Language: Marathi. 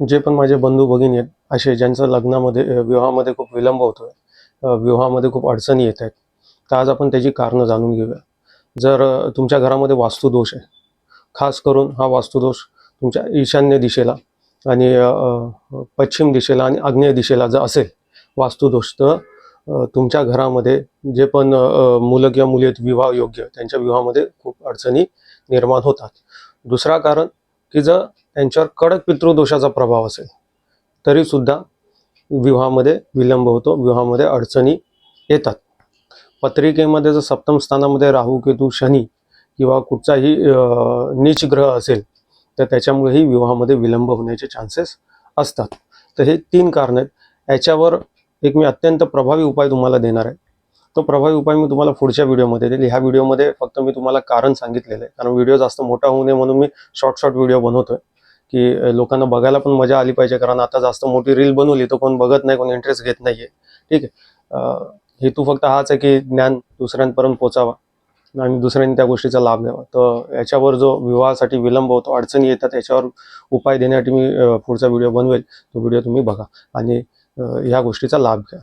जे पण माझे बंधू भगिनी आहेत असे ज्यांचं लग्नामध्ये विवाहामध्ये खूप विलंब होतोय आहे विवाहामध्ये खूप अडचणी येत आहेत तर आज आपण त्याची कारणं जाणून घेऊया. जर तुमच्या घरामध्ये वास्तुदोष आहे खास करून हा वास्तुदोष तुमच्या ईशान्य दिशेला आणि पश्चिम दिशेला आणि आग्नेय दिशेला जर असेल वास्तुदोष तर तुमच्या घरामध्ये जे पण मुलं किंवा मुली आहेत विवाह योग्य त्यांच्या विवाहामध्ये खूप अडचणी निर्माण होतात. दुसरा कारण की जर त्यांच्यावर कडक पितृदोषाचा प्रभाव असेल तरी सुद्धा विवाहामध्ये विलंब होतो विवाहामध्ये अडचणी येतात. पत्रिकेमध्ये जर सप्तम स्थानामध्ये राहू केतू शनी किंवा कुठचाही नीच ग्रह असेल तर त्याच्यामुळेही विवाहामध्ये विलंब होण्याचे चान्सेस असतात. तर हे तीन कारण आहेत. याच्यावर एक मी अत्यंत प्रभावी उपाय तुम्हाला देणार आहे. तो प्रभावी उपाय मी तुम्हाला पुढच्या व्हिडिओमध्ये देईल. ह्या व्हिडिओमध्ये फक्त मी तुम्हाला कारण सांगितलेलं आहे. कारण व्हिडिओ जास्त मोठा होऊ नये म्हणून मी शॉर्ट शॉर्ट व्हिडिओ बनवतोय. की लोकांना बघायला पण मजा आली पाहिजे. कारण आता जास्त मोठी रील बनवली तर कोण बघत नाही कोण इंटरेस्ट घेत नाहीये. ठीक आहे? हेतू फक्त हाच आहे की ज्ञान दुसऱ्यांपर्यंत पोचावा आणि दुसऱ्यांनी त्या गोष्टीचा लाभ घ्यावा. तर याच्यावर जो विवाहासाठी विलंब होतो अडचणी येतात याच्यावर उपाय देण्यासाठी मी पुढचा व्हिडिओ बनवेल. तो व्हिडिओ तुम्ही बघा आणि ह्या गोष्टीचा लाभ घ्या.